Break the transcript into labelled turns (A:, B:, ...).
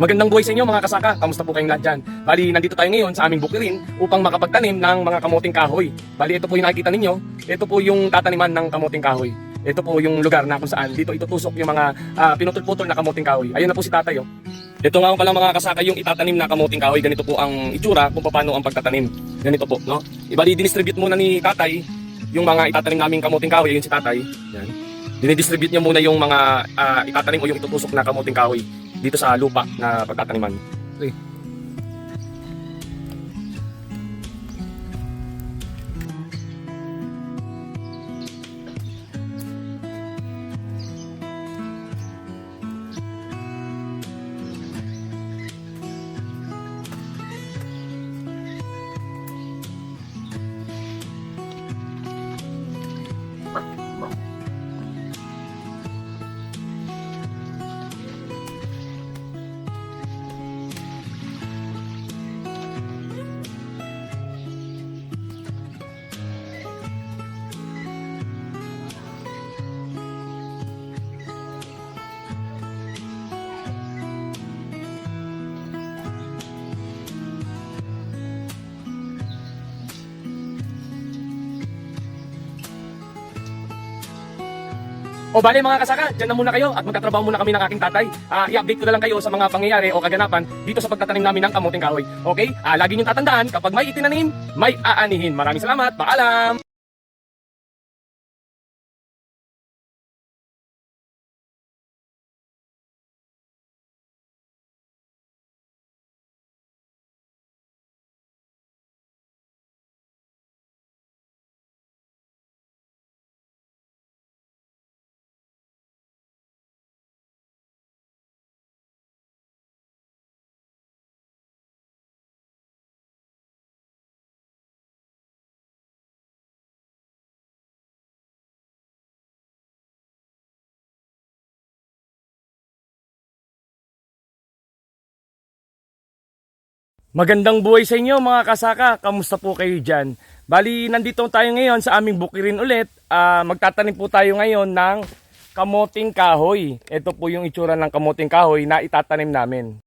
A: Magandang buhay sa inyo mga kasaka. Kamusta po kayong lahat dyan? Bali, nandito tayo ngayon sa aming bukirin upang makapagtanim ng mga kamuting kahoy. Bali, ito po yung nakikita ninyo. Ito po yung tataniman ng kamuting kahoy. Ito po yung lugar na kung saan dito itutusok yung mga ah, pinutol-putol na kamuting kahoy. Ayun na po si tatay oh. Ito nga pala mga kasaka yung itatanim na kamuting kahoy. Ganito po ang itsura kung paano ang pagtatanim. Ganito po, no? Ibali, dinistribute muna ni tatay yung mga itatanim naming kamuting kahoy. Ayun si tatay. Yan. Dinidistribute niya muna yung mga ah, itatanim o yung itutusok na kamuting kahoy dito sa lupa na pagtataniman. Okay. O bale mga kasaka, dyan na muna kayo at magtatrabaho muna kami ng aking tatay. Ah, i-update ko na lang kayo sa mga pangyayari o kaganapan dito sa pagtatanim namin ng kamuting kahoy. Okay? Ah, lagi niyong tatandaan, kapag may itinanim, may aanihin. Maraming salamat. Paalam! Magandang buhay sa inyo mga kasaka. Kamusta po kayo dyan? Bali, nandito tayo ngayon sa aming bukirin ulit. Ah, magtatanim po tayo ngayon ng kamoting kahoy. Ito po yung itsura ng kamoting kahoy na itatanim namin.